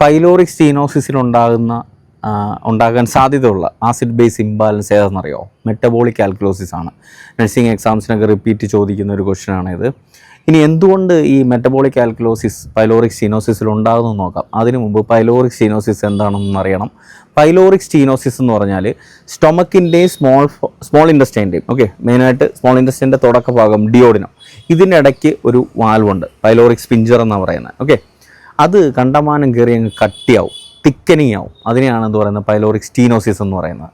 Pyloric ആ, ഉണ്ടാകാൻ സാധ്യതയുള്ള ആസിഡ് ബേസ് ഇംബാലൻസ് ഏതെന്നറിയോ മെറ്റബോളിക് ആൽക്കലോസിസ് ആണ്. നഴ്സിംഗ് എക്സാംസിനൊക്കെ റിപ്പീറ്റ് ചോദിക്കുന്ന ഒരു ക്വസ്റ്റൻ ആണിത് ഇനി എന്തുകൊണ്ട് ഈ മെറ്റബോളിക് ആൽക്കലോസിസ് പൈലോറിക് സ്റ്റീനോസിസിൽ ഉണ്ടാകുന്നു നോക്കാം. അതിനു മുമ്പ് പൈലോറിക് സ്റ്റീനോസിസ് എന്താണെന്ന് അറിയണം. പൈലോറിക് സ്റ്റീനോസിസ് എന്ന് പറഞ്ഞാൽ സ്റ്റൊമക്കിന്റെയും സ്മോൾ സ്മോൾ ഇൻഡസ്റ്റൈന്റെയും ഓക്കെ മെയിനായിട്ട് സ്മോൾ ഇൻഡസ്റ്റൈന്റെ തുടക്കഭാഗം ഡിയോഡിനം. ഇതിനിടയ്ക്ക് ഒരു വാൽവുണ്ട് പൈലോറിക് സ്പിഞ്ചർ എന്നാണ് പറയുന്നത് ഓക്കെ. അത് കണ്ടമാനം കയറി അങ്ങ് കട്ടിയാവും തിക്കനിങ് ആവും അതിനെയാണ് എന്ന് പറയുന്നത്? പൈലോറിക് സ്റ്റീനോസിസ് എന്ന് പറയുന്നത്.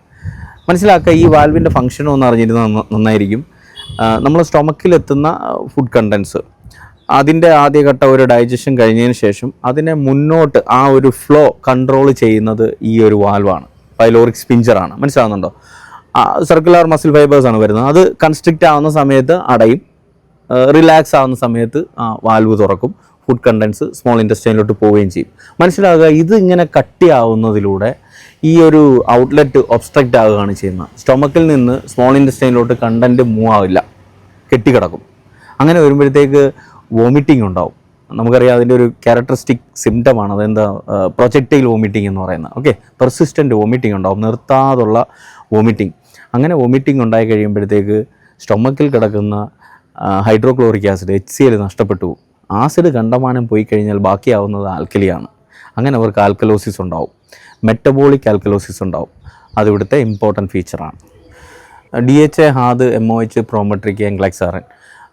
മനസ്സിലാക്കുക ഈ വാൽവിന്റെ ഫംഗ്ഷനും ഒന്ന് അറിഞ്ഞിരുന്ന നന്ന- നന്നായിരിക്കും. നമ്മൾ സ്റ്റൊമക്കിലെത്തുന്ന ഫുഡ് കണ്ടൻസ് അതിന്റെ ആദ്യഘട്ട ഒരു ഡൈജഷൻ കഴിഞ്ഞതിന് ശേഷം അതിനെ മുന്നോട്ട് ആ ഒരു ഫ്ലോ കൺട്രോൾ ചെയ്യുന്നത് ഈ ഒരു വാൽവാണ്. പൈലോറിക് സ്പിഞ്ചറാണ് മനസ്സിലാവുന്നുണ്ടോ? സർക്കുലർ മസിൽ ഫൈബേഴ്സ് ആണ് വരുന്നത്. അത് കൺസ്ട്രിക്റ്റ് ആവുന്ന സമയത്ത് അടയും റിലാക്സ് ആവുന്ന സമയത്ത് ആ വാൽവ് തുറക്കും. ഫുഡ് കണ്ടൻസ് സ്മോൾ ഇൻഡസ്ട്രിയിലോട്ട് പോവുകയും ചെയ്യും. മനസ്സിലാകുക ഇത് ഇങ്ങനെ കട്ടിയാവുന്നതിലൂടെ ഈ ഒരു ഔട്ട്ലെറ്റ് ഒബ്സ്ട്രക്റ്റ് ആവുകയാണ് ചെയ്യുന്നത്. സ്റ്റൊമക്കിൽ നിന്ന് സ്മോൾ ഇൻഡസ്ട്രിയിലോട്ട് കണ്ടന്റ് മൂവ് ആവില്ല. കെട്ടിക്കിടക്കും. അങ്ങനെ വരുമ്പോഴത്തേക്ക് വോമിറ്റിംഗ് ഉണ്ടാവും. നമുക്കറിയാം അതിന്റെ ഒരു ക്യാരക്ടറിസ്റ്റിക് സിംറ്റമാണ് അതെന്താ? പ്രൊജക്റ്റൈൽ വോമിറ്റിംഗ് എന്ന് പറയുന്നത്. ഓക്കെ പെർസിസ്റ്റന്റ് വോമിറ്റിംഗ് ഉണ്ടാവും. നിർത്താതുള്ള വോമിറ്റിംഗ് അങ്ങനെ വോമിറ്റിംഗ് ഉണ്ടായി കഴിയുമ്പോഴത്തേക്ക് സ്റ്റൊമക്കിൽ കിടക്കുന്ന hydrochloric acid H C L നഷ്ടപ്പെട്ടു. ആസിഡ് കണ്ടമാനം പോയി കഴിഞ്ഞാൽ ബാക്കിയാവുന്നത് ആൽക്കലിയാണ്. അങ്ങനെ അവർക്ക് ആൽക്കലോസിസ് ഉണ്ടാവും. മെറ്റബോളിക് ആൽക്കലോസിസ് ഉണ്ടാവും. അത് ഇവിടുത്തെ important ഫീച്ചറാണ് D H A HAAD M O H Prometric NCLEX RN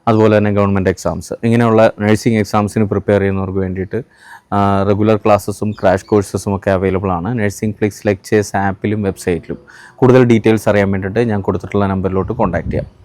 അതുപോലെ തന്നെ ഗവൺമെന്റ് എക്സാംസ് ഇങ്ങനെയുള്ള നഴ്സിംഗ് എക്സാംസിന് പ്രിപ്പയർ ചെയ്യുന്നവർക്ക് വേണ്ടിയിട്ട് റെഗുലർ ക്ലാസ്സസും ക്രാഷ് കോഴ്സസും ഒക്കെ അവൈലബിൾ ആണ്. നഴ്സിംഗ് ഫ്ലിക്സ് ലെക്ചേഴ്സ് ആപ്പിലും വെബ്സൈറ്റിലും കൂടുതൽ ഡീറ്റെയിൽസ് അറിയാൻ വേണ്ടിയിട്ട് ഞാൻ കൊടുത്തിട്ടുള്ള നമ്പറിലോട്ട് കോൺടാക്റ്റ് ചെയ്യാം.